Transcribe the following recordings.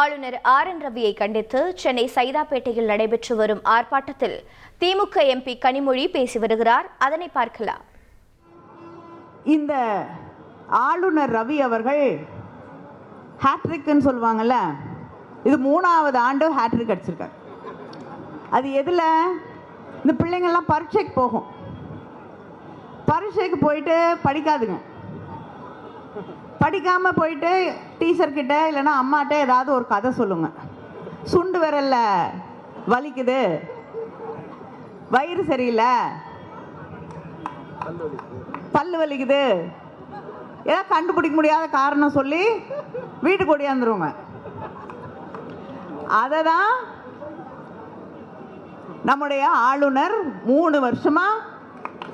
ஆளுநர் R N ரவியை கண்டித்து சென்னை சைதாப்பேட்டையில் நடைபெற்று வரும் ஆர்ப்பாட்டத்தில் திமுக எம்பி கனிமொழி பேசி வருகிறார். அதனை பார்க்கலாம். இந்த ஆளுநர் ரவி அவர்கள் ஹேட்ரிக்னு சொல்லுவாங்கல்ல இது மூணாவது ஆண்டு ஹேட்ரிக் அடிச்சிருக்காரு. அது எதில்? இந்த பிள்ளைங்கள்லாம் பரீட்சைக்கு போகும். பரீட்சைக்கு போயிட்டு படிக்காதுங்க. படிக்காமல் போயிட்டு டீச்சர்கிட்ட இல்லைன்னா அம்மாட்ட ஏதாவது ஒரு கதை சொல்லுங்க. சுண்டு விரல்ல வலிக்குது. வயிறு சரியில்லை. பல்லு வலிக்குது. ஏதாவது கண்டுபிடிக்க முடியாத காரணம் சொல்லி வீட்டுக்கு ஓடியாந்துருவோங்க அதை தான் நம்முடைய ஆளுநர் மூணு வருஷமாக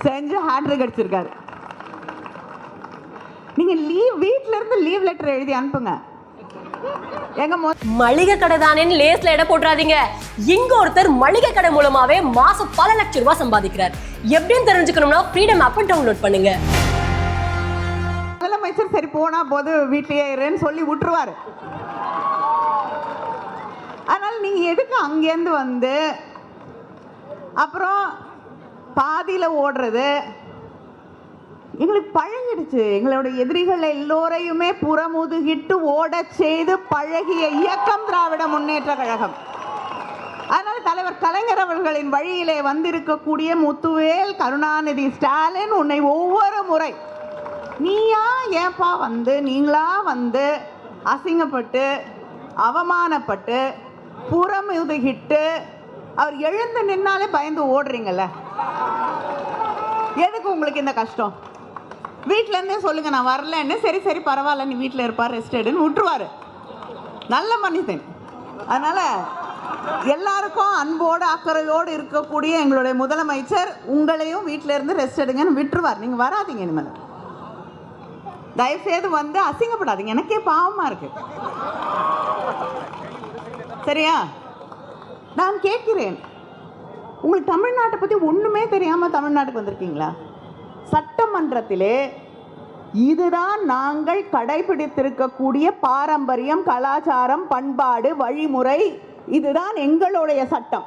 செஞ்சு ஹேட்ரிக் அடிச்சிருக்காரு. நீங்க லீவ் வீட்ல இருந்து லீவ் லெட்டர் எழுதி அனுப்புங்க. மளிகை கடை தானேன்னு லேஸ்ல எடை போட்டுறாதீங்க. இங்க ஒருத்தர் மளிகை கடை மூலமாவே மாசம் பல லட்சம் ரூபாய் சம்பாதிக்கிறார். எப்படின்னு தெரிஞ்சுக்கணும்னா ஃப்ரீடம் ஆப் டவுன்லோட் பண்ணுங்க. முதலமைச்சர் சரி போனா போது வீட்லயே இருன்னு சொல்லி விட்டுருவாரு. அதனால நீங்க எதுக்கு அங்கேருந்து வந்து அப்புறம் பாதியில ஓடுறது எங்களுக்கு பழகிடுச்சு. எங்களோட எதிரிகள் எல்லோரையுமே புறமுதுகிட்டு ஓடச் செய்து பழகிய இயக்கம் திராவிட முன்னேற்ற கழகம். அதனால் தலைவர் கலைஞர் அவர்களின் வழியிலே வந்திருக்கக்கூடிய முத்துவேல் கருணாநிதி ஸ்டாலின் உன்னை ஒவ்வொரு முறை நீயா ஏப்பா வந்து? நீங்களா வந்து அசிங்கப்பட்டு அவமானப்பட்டு புறமுதுகிட்டு அவர் எழுந்து நின்னாலே பயந்து ஓடுறீங்கல்ல? எதுக்கு உங்களுக்கு இந்த கஷ்டம்? வீட்டிலேருந்தே சொல்லுங்கள் நான் வரலன்னு. சரி சரி பரவாயில்ல நீ வீட்டில் இருப்பார் ரெஸ்ட் எடுன்னு விட்டுருவாரு. நல்ல மனிதன். அதனால் எல்லாருக்கும் அன்போடு அக்கறையோடு இருக்கக்கூடிய எங்களுடைய முதலமைச்சர் உங்களையும் வீட்டிலேருந்து ரெஸ்ட் எடுங்கன்னு விட்டுருவார். நீங்கள் வராதீங்க இனிமேல். தயவுசெய்து வந்து அசிங்கப்படாதீங்க. எனக்கே பாவமாக இருக்கு. சரியா? நான் கேட்கிறேன். உங்களுக்கு தமிழ்நாட்டை பற்றி ஒன்றுமே தெரியாமல் தமிழ்நாட்டுக்கு வந்திருக்கீங்களா? சட்டமன்றத்திலே இதுதான் நாங்கள் கடைபிடித்திருக்கக்கூடிய பாரம்பரியம் கலாச்சாரம் பண்பாடு வழிமுறை. இதுதான் எங்களுடைய சட்டம்.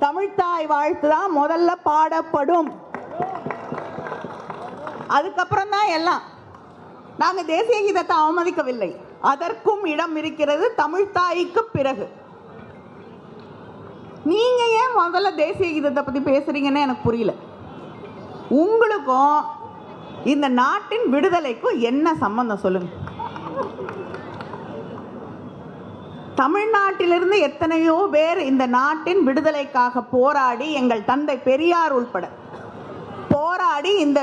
தமிழ்தாய் வாழ்த்து தான் முதல்ல பாடப்படும். அதுக்கப்புறம் தான் எல்லாம். நாங்கள் தேசிய கீதத்தை அவமதிக்கவில்லை. அதற்கும் இடம் இருக்கிறது தமிழ்தாய்க்கு பிறகு. நீங்க ஏன் முதல்ல தேசிய கீதத்தை பத்தி பேசுறீங்கன்னு எனக்கு புரியல. உங்களுக்கும் இந்த நாட்டின் விடுதலைக்கும் என்ன சம்பந்தம் சொல்லுங்க. தமிழ்நாட்டிலிருந்து எத்தனையோ பேர் இந்த நாட்டின் விடுதலைக்காக போராடி எங்கள் தந்தை பெரியார் உள்பட போராடி இந்த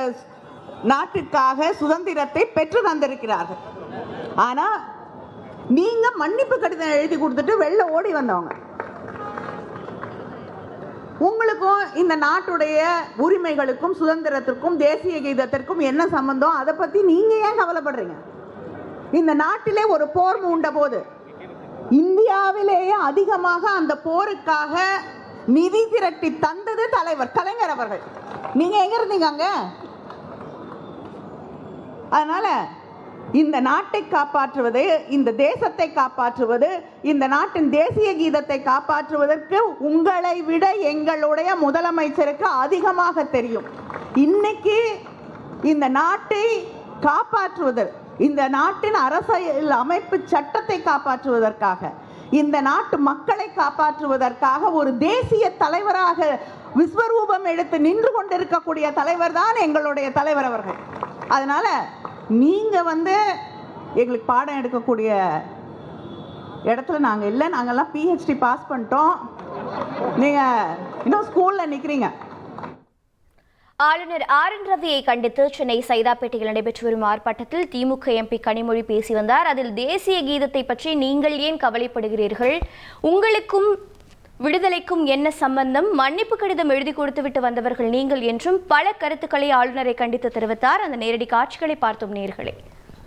நாட்டிற்காக சுதந்திரத்தை பெற்று தந்திருக்கிறார்கள். ஆனா நீங்க மன்னிப்பு கடிதம் எழுதி கொடுத்துட்டு வெளில ஓடி வந்தவங்க. உங்களுக்கும் இந்த நாட்டுடைய உரிமைகளுக்கும் சுதந்திரத்திற்கும் தேசிய கீதத்திற்கும் என்ன சம்பந்தம்? அதை பத்தி நீங்க ஏன் கவலைப்படுறீங்க? இந்த நாட்டிலே ஒரு போர் மூண்ட போது இந்தியாவிலேயே அதிகமாக அந்த போருக்காக நிதி திரட்டி தந்தது தலைவர் கலைஞர் அவர்கள். நீங்க எங்க இருந்தீங்க அங்க? அதனால இந்த நாட்டை காப்பாற்றுவது இந்த தேசத்தை காப்பாற்றுவது இந்த நாட்டின் தேசிய கீதத்தை காப்பாற்றுவதற்கு உங்களை விட எங்களுடைய முதலமைச்சருக்கு அதிகமாக தெரியும். இன்னைக்கு இந்த நாட்டை காப்பாற்றுவது இந்த நாட்டின் அரசியல் அமைப்பு சட்டத்தை காப்பாற்றுவதற்காக இந்த நாட்டு மக்களை காப்பாற்றுவதற்காக ஒரு தேசிய தலைவராக விஸ்வரூபம் எடுத்து நின்று கொண்டிருக்கக்கூடிய தலைவர் தான் எங்களுடைய தலைவர் அவர்கள். அதனால நீங்கள் வந்து எங்களுக்கு பாடம் எடுக்கக்கூடிய இடத்துல நாங்கள் இல்லை. நாங்கள்லாம் பிஹெச்டி பாஸ் பண்ணிட்டோம். நீங்கள் இன்னும் ஸ்கூலில் நிற்கிறீங்க ஆளுநர் ஆர் என் ரவியை கண்டித்து சென்னை சைதாப்பேட்டையில் நடைபெற்று வரும் ஆர்ப்பாட்டத்தில் திமுக எம்பி கனிமொழி பேசி வந்தார். அதில் தேசிய கீதத்தை பற்றி நீங்கள் ஏன் கவலைப்படுகிறீர்கள்? உங்களுக்கும் விடுதலைக்கும் என்ன சம்பந்தம்? மன்னிப்பு கடிதம் எழுதி கொடுத்துவிட்டு வந்தவர்கள் நீங்கள் என்றும் பல கருத்துக்களை ஆளுநரை கண்டித்து தெரிவித்தார். அந்த நேரடி காட்சிகளை பார்த்தோம் நேர்களே.